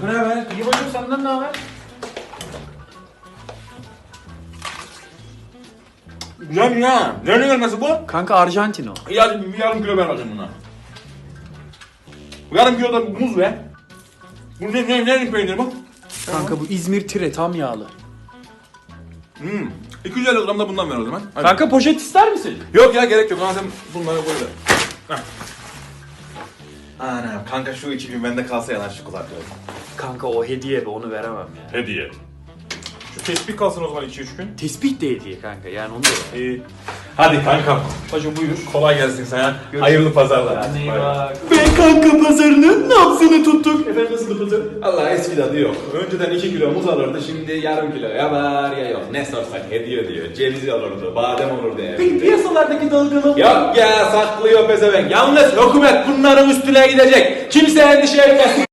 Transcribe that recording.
Kanka ne haber? İyi bacım senden ne haber? Güzel ya. Nereden gelmesi bu? Kanka Arjantin o. Ya bir yarım kilo ver bakayım buna. Yarım kilo da muz ver. Bu ne, ne, ne peynir bu? Kanka bu İzmir tire tam yağlı. Hmm. 250 gram da bundan ver o zaman. Hadi. Kanka poşet ister misin? Yok ya gerek yok. Ama sen bunları koy ver. Heh. Ana kanka şu 2000 bende kalsa yalan şu kulaklığı. Kanka o hediye be onu veremem ya. Hediye. Şu tespih kalsın o zaman 2-3 gün. Tespih de hediye kanka yani onu da ver. İyi. Hadi kankam. Bacım buyur. Kolay gelsin sana. Hayırlı pazarlar. İyi Bay. Ve kanka pazarının nabzını tuttuk. Efendim nasıl pazar? Allah eski tadı yok. Önceden 2 kilo muz alırdı şimdi yarım kilo ya var ya yok. Ne sorsak hediye diyor. Ceviz alırdı, badem olurdu yani. Peki piyasalardaki dalgalı Yok ya saklıyor pezevenk. Yalnız hükümet bunların üstüne gidecek. Kimse endişe etmesin.